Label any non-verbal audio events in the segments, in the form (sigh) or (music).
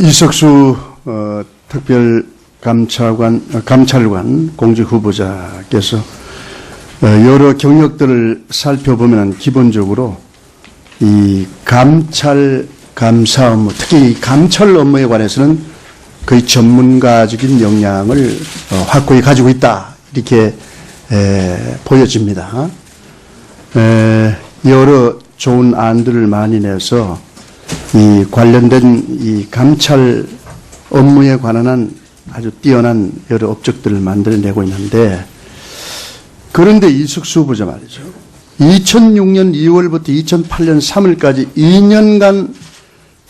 이석수 어, 특별 감찰관 어, 감찰관 공직 후보자께서 어, 여러 경력들을 살펴보면 기본적으로 이 감찰 감사 업무 특히 이 감찰 업무에 관해서는 거의 전문가적인 역량을 어, 확고히 가지고 있다 이렇게 에, 보여집니다. 에, 여러 좋은 안들을 많이 내서 이 관련된 이 감찰 업무에 관한 한 아주 뛰어난 여러 업적들을 만들어내고 있는데 그런데 이숙수 후보자 말이죠. 2006년 2월부터 2008년 3월까지 2년간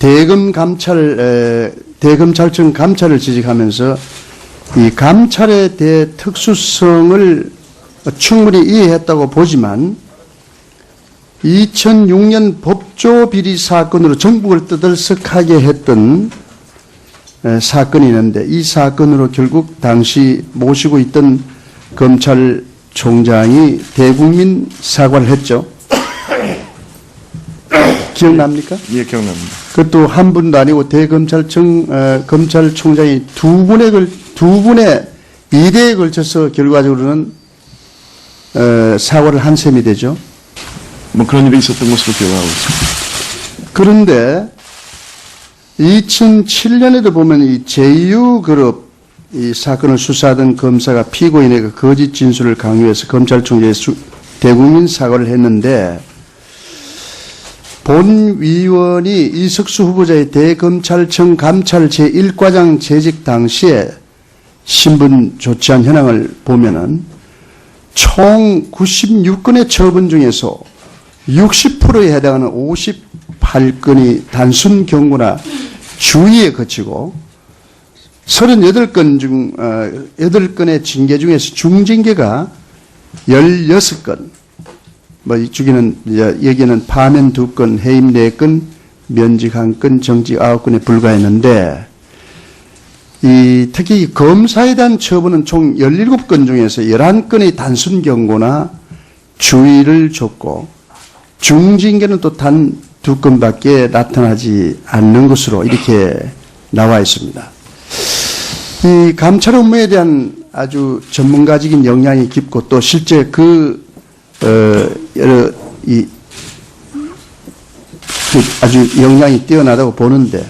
대검 감찰 에, 대검찰청 감찰을 지직하면서 이 감찰에 대해 특수성을 충분히 이해했다고 보지만 2006년 법조 비리 사건으로 전국을 떠들썩하게 했던 에, 사건이 있는데 이 사건으로 결국 당시 모시고 있던 검찰총장이 대국민 사과를 했죠. (coughs) 기억납니까? 예, 기억납니다. 그것도 한 분도 아니고 대검찰청 어, 검찰총장이 두 걸, 두 분의 비대에 걸쳐서 결과적으로는 어, 사과를 한 셈이 되죠. 뭐 그런 일이 있었던 것으로 기억하고 있습니다. 그런데 2007년에도 보면 이 제휴그룹 이 사건을 수사하던 검사가 피고인의 그 거짓 진술을 강요해서 검찰총장에 수- 대국민 사과를 했는데 본 위원이 이석수 후보자의 대검찰청 감찰 제1과장 재직 당시에 신분 조치한 현황을 보면은 총 96건의 처분 중에서 60%에 해당하는 58건이 단순 경고나 주의에 그치고 38건 중, 어, 8건의 징계 중에서 중징계가 16건, 뭐, 이제 여기는 파면 2건, 해임 4건, 면직 1건, 정직 9건에 불과했는데, 이, 특히 이 검사에 대한 처분은 총 17건 중에서 11건의 단순 경고나 주의를 줬고, 중징계는 또 단 두 건밖에 나타나지 않는 것으로 이렇게 나와 있습니다. 이 감찰 업무에 대한 아주 전문가적인 역량이 깊고 또 실제 그, 어, 여러, 이, 그 아주 역량이 뛰어나다고 보는데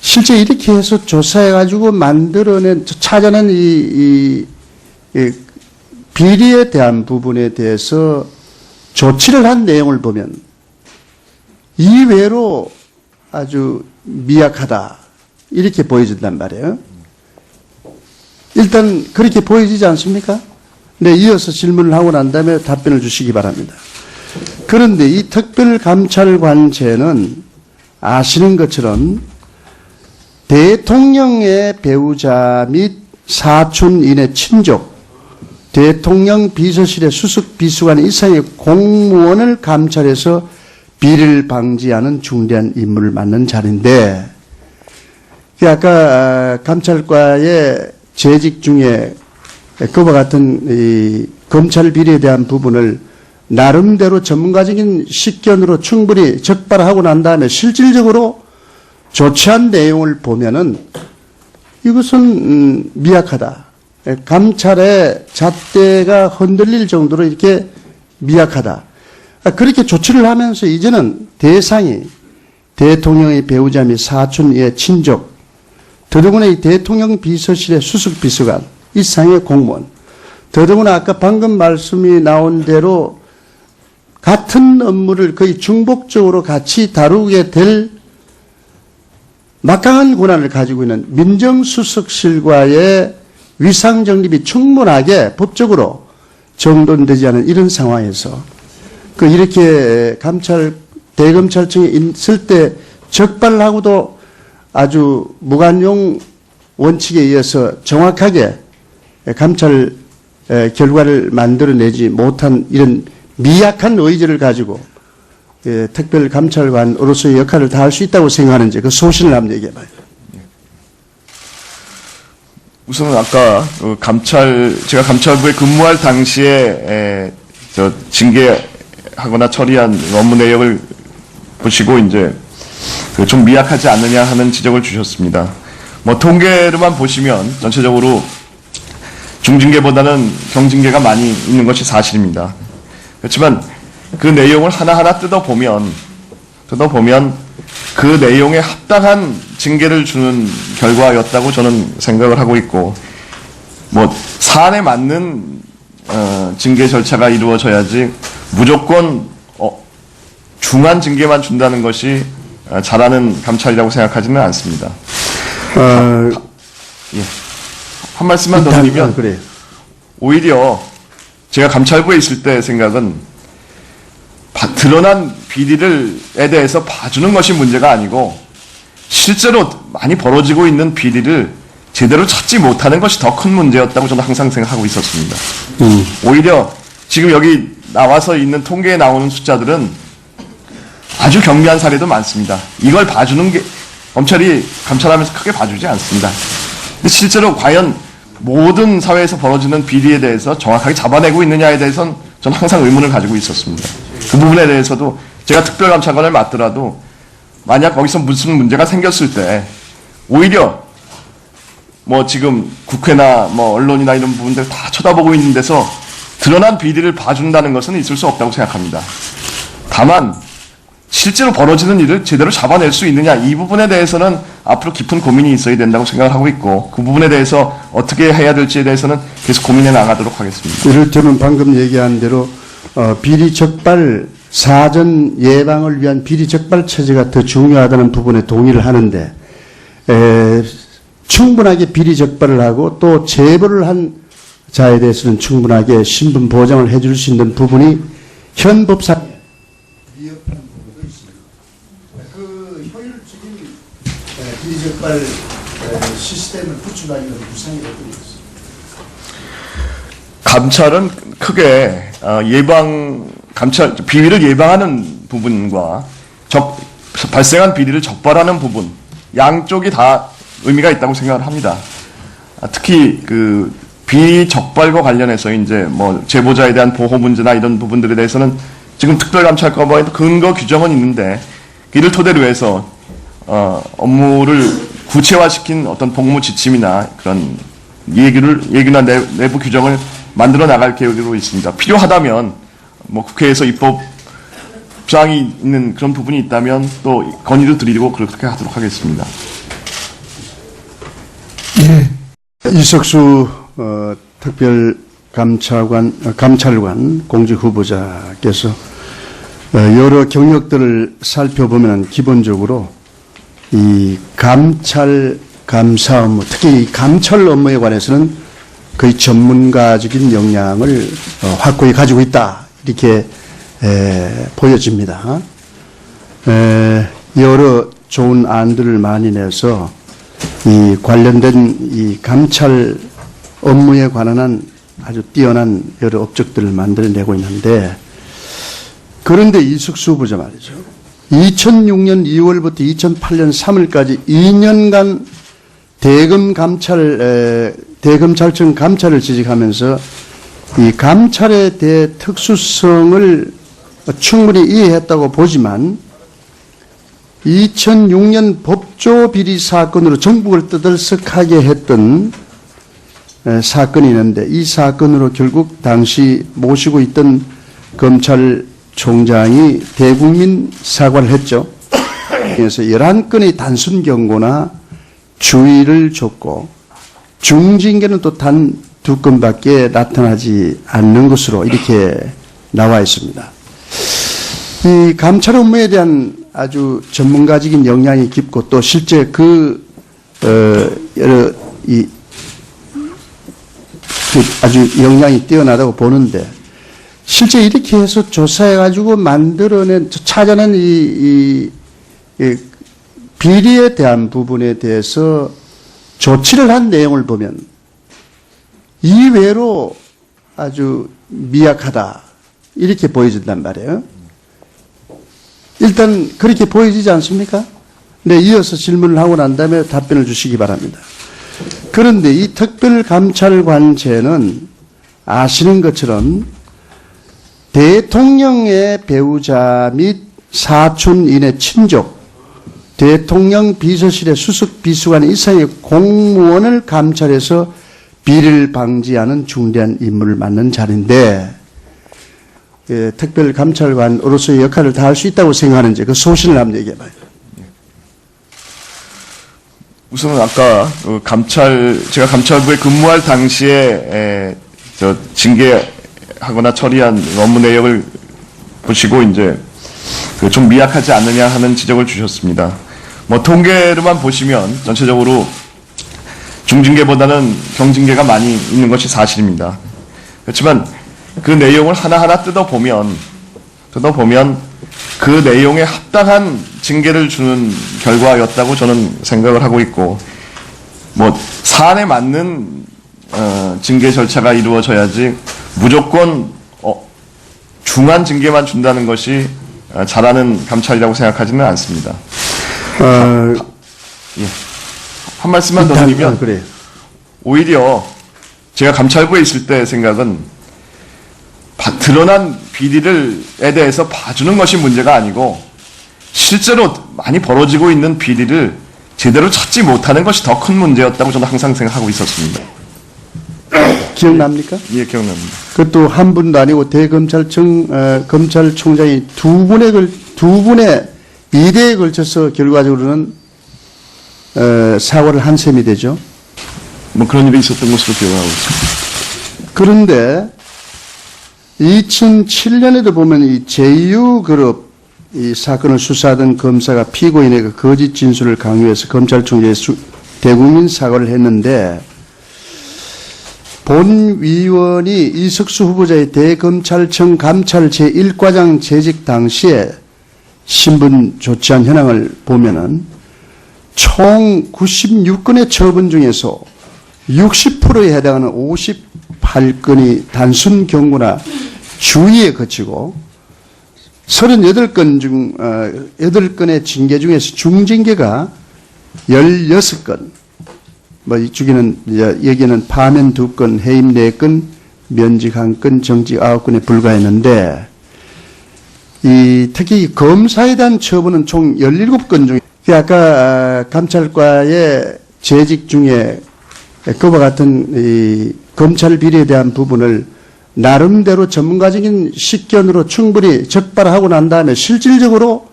실제 이렇게 해서 조사해가지고 만들어낸, 찾아낸 이, 이, 이 비리에 대한 부분에 대해서 조치를 한 내용을 보면 이외로 아주 미약하다. 이렇게 보여진단 말이에요. 일단 그렇게 보여지지 않습니까? 네, 이어서 질문을 하고 난 다음에 답변을 주시기 바랍니다. 그런데 이 특별감찰관제는 아시는 것처럼 대통령의 배우자 및 사촌인의 친족, 대통령 비서실의 수석 비서관 이상의 공무원을 감찰해서 비리를 방지하는 중대한 임무를 맡는 자리인데, 그 아까 감찰과의 재직 중에 그와 같은 이 검찰 비리에 대한 부분을 나름대로 전문가적인 식견으로 충분히 적발하고 난 다음에 실질적으로 조치한 내용을 보면은 이것은 음, 미약하다. 감찰의 잣대가 흔들릴 정도로 이렇게 미약하다. 아, 그렇게 조치를 하면서 이제는 대상이 대통령의 배우자 및 사촌의 친족, 이 대통령 비서실의 수석 비서관, 이상의 공무원, 더더구나 아까 방금 말씀이 나온 대로 같은 업무를 거의 중복적으로 같이 다루게 될 막강한 권한을 가지고 있는 민정수석실과의 위상 정립이 충분하게 법적으로 정돈되지 않은 이런 상황에서 그 이렇게 감찰 대검찰청에 있을 때 적발하고도 아주 무관용 원칙에 의해서 정확하게 감찰 에, 결과를 만들어내지 못한 이런 미약한 의지를 가지고 예, 특별감찰관으로서의 역할을 다할 수 있다고 생각하는지 그 소신을 한번 얘기해봐요. 우선은 아까 그 감찰 제가 감찰부에 근무할 당시에 에, 저 징계하거나 처리한 업무 내역을 보시고 이제 그 좀 미약하지 않느냐 하는 지적을 주셨습니다. 뭐 통계로만 보시면 전체적으로 중징계보다는 경징계가 많이 있는 것이 사실입니다. 그렇지만 그 내용을 하나하나 뜯어보면 뜯어보면 그 내용에 합당한 징계를 주는 결과였다고 저는 생각을 하고 있고 뭐 사안에 맞는 어, 징계 절차가 이루어져야지 무조건 어, 중한 징계만 준다는 것이 어, 잘하는 감찰이라고 생각하지는 않습니다. 어, 한 말씀만 더 드리면 아, 그래요. 오히려 제가 감찰부에 있을 때 생각은 바- 드러난 비리를에 대해서 봐주는 것이 문제가 아니고 실제로 많이 벌어지고 있는 비리를 제대로 찾지 못하는 것이 더 큰 문제였다고 저는 항상 생각하고 있었습니다. 음. 오히려 지금 여기 나와서 있는 통계에 나오는 숫자들은 아주 경미한 사례도 많습니다. 이걸 봐주는 게 검찰이 감찰하면서 크게 봐주지 않습니다. 실제로 과연 모든 사회에서 벌어지는 비리에 대해서 정확하게 잡아내고 있느냐에 대해서는 저는 항상 의문을 가지고 있었습니다. 그 부분에 대해서도 제가 특별감찰관을 맡더라도 만약 거기서 무슨 문제가 생겼을 때 오히려 뭐 지금 국회나 뭐 언론이나 이런 부분들 다 쳐다보고 있는 데서 드러난 비리를 봐준다는 것은 있을 수 없다고 생각합니다. 다만 실제로 벌어지는 일을 제대로 잡아낼 수 있느냐 이 부분에 대해서는 앞으로 깊은 고민이 있어야 된다고 생각을 하고 있고 그 부분에 대해서 어떻게 해야 될지에 대해서는 계속 고민해 나가도록 하겠습니다. 이를테면 방금 얘기한 대로 어, 비리 적발 사전 예방을 위한 비리 적발 체제가 더 중요하다는 부분에 동의를 하는데 에, 충분하게 비리 적발을 하고 또 제보를 한 자에 대해서는 충분하게 신분 보장을 해줄 수 있는 부분이 현 법상 미흡한 부분도 있습니다. 그 효율적인 비리 적발 시스템을 구축하는 구상이 어떤 것입니까? 감찰은 크게 어, 예방 감찰 비리를 예방하는 부분과 적, 발생한 비리를 적발하는 부분 양쪽이 다 의미가 있다고 생각을 합니다. 아, 특히 그 비적발과 관련해서 이제 뭐 제보자에 대한 보호 문제나 이런 부분들에 대해서는 지금 특별감찰과에도 근거 규정은 있는데 이를 토대로 해서 어, 업무를 구체화시킨 어떤 복무 지침이나 그런 얘기를 얘기나 내, 내부 규정을 만들어 나갈 계획으로 있습니다. 필요하다면 뭐 국회에서 입법 사항이 있는 그런 부분이 있다면 또 건의도 드리고 그렇게 하도록 하겠습니다. 이석수 어, 특별 감찰관 어, 감찰관 공직 후보자께서 어, 여러 경력들을 살펴보면 기본적으로 이 감찰 감사 업무 특히 이 감찰 업무에 관해서는 거의 전문가적인 역량을 어, 확고히 가지고 있다 이렇게 에, 보여집니다. 에, 여러 좋은 안들을 많이 내서 이 관련된 이 감찰 업무에 관한 아주 뛰어난 여러 업적들을 만들어내고 있는데 그런데 이숙수 후보자 말이죠. 2006년 2월부터 2008년 3월까지 2년간 대검 감찰 에, 대검찰청 감찰을 지직하면서 이 감찰에 대해 특수성을 충분히 이해했다고 보지만 2006년 법조 비리 사건으로 전국을 떠들썩하게 했던 에, 사건이 있는데 이 사건으로 결국 당시 모시고 있던 검찰총장이 대국민 사과를 했죠. 그래서 11건의 단순 경고나 주의를 줬고 중징계는 또 단 두 건밖에 나타나지 않는 것으로 이렇게 나와 있습니다. 이 감찰 업무에 대한 아주 전문가적인 역량이 깊고 또 실제 그, 어, 여러, 이, 그 아주 역량이 뛰어나다고 보는데 실제 이렇게 해서 조사해 가지고 만들어낸, 찾아낸 이, 이, 이 비리에 대한 부분에 대해서 조치를 한 내용을 보면 이외로 아주 미약하다. 이렇게 보여진단 말이에요. 일단 그렇게 보여지지 않습니까? 네, 이어서 질문을 하고 난 다음에 답변을 주시기 바랍니다. 그런데 이 특별감찰관제는 아시는 것처럼 대통령의 배우자 및 사촌인의 친족 대통령 비서실의 수석 비서관 이상의 공무원을 감찰해서 비리를 방지하는 중대한 임무를 맡는 자리인데 예, 특별 감찰관으로서의 역할을 다할 수 있다고 생각하는지 그 소신을 한번 얘기해봐요. 우선은 아까 어, 감찰 제가 감찰부에 근무할 당시에 에, 저 징계하거나 처리한 업무 내역을 보시고 이제 그좀 미약하지 않느냐 하는 지적을 주셨습니다. 뭐 통계로만 보시면 전체적으로 중징계보다는 경징계가 많이 있는 것이 사실입니다. 그렇지만 그 내용을 하나하나 뜯어보면 뜯어보면 그 내용에 합당한 징계를 주는 결과였다고 저는 생각을 하고 있고 뭐 사안에 맞는 어, 징계 절차가 이루어져야지 무조건 어, 중한 징계만 준다는 것이 어, 잘하는 감찰이라고 생각하지는 않습니다. 어, 한 말씀만 더 드리면 어, 그래요. 오히려 제가 감찰부에 있을 때 생각은 바- 드러난 비리를에 대해서 봐주는 것이 문제가 아니고 실제로 많이 벌어지고 있는 비리를 제대로 찾지 못하는 것이 더 큰 문제였다고 저는 항상 생각하고 있었습니다. (coughs) 기억납니까? 예, 기억납니다. 그것도 한 분도 아니고 대검찰청 어, 검찰총장이 두 걸, 두 분의 이대에 걸쳐서 결과적으로는 어, 사과를 한 셈이 되죠. 뭐 그런 일이 있었던 것으로 기억하고 있습니다. 그런데 2007년에도 보면 이 제휴그룹 이 사건을 수사하던 검사가 피고인의 그 거짓 진술을 강요해서 검찰총장에 수- 대국민 사과를 했는데 본 위원이 이석수 후보자의 대검찰청 감찰 제1과장 재직 당시에 신분 조치한 현황을 보면은 총 96건의 처분 중에서 60%에 해당하는 58건이 단순 경고나 주의에 그치고 38건 중, 어, 8건의 징계 중에서 중징계가 16건, 뭐, 이 주기는, 이제 여기는 파면 2건, 해임 4건, 면직 1건, 정직 9건에 불과했는데, 이, 특히 이 검사에 대한 처분은 총 17건 중에, 그 아까 아, 감찰과의 재직 중에 그와 같은 이 검찰 비리에 대한 부분을 나름대로 전문가적인 식견으로 충분히 적발하고 난 다음에 실질적으로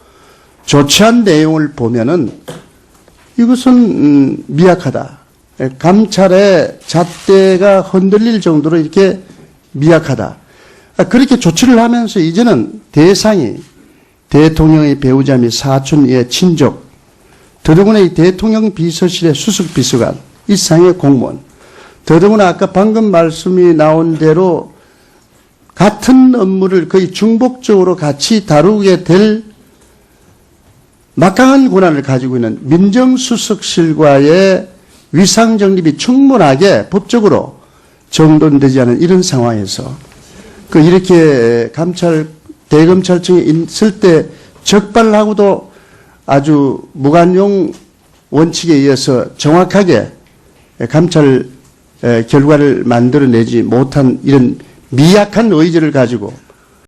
조치한 내용을 보면은 이것은 음, 미약하다. 예, 감찰의 잣대가 흔들릴 정도로 이렇게 미약하다. 아, 그렇게 조치를 하면서 이제는 대상이 대통령의 배우자 및 사촌의 친족, 이 대통령 비서실의 수석 비서관, 이상의 공무원, 더더구나 아까 방금 말씀이 나온 대로 같은 업무를 거의 중복적으로 같이 다루게 될 막강한 권한을 가지고 있는 민정수석실과의 위상 정립이 충분하게 법적으로 정돈되지 않은 이런 상황에서 그 이렇게 감찰 대검찰청에 있을 때 적발하고도 아주 무관용 원칙에 의해서 정확하게 감찰 에, 결과를 만들어내지 못한 이런 미약한 의지를 가지고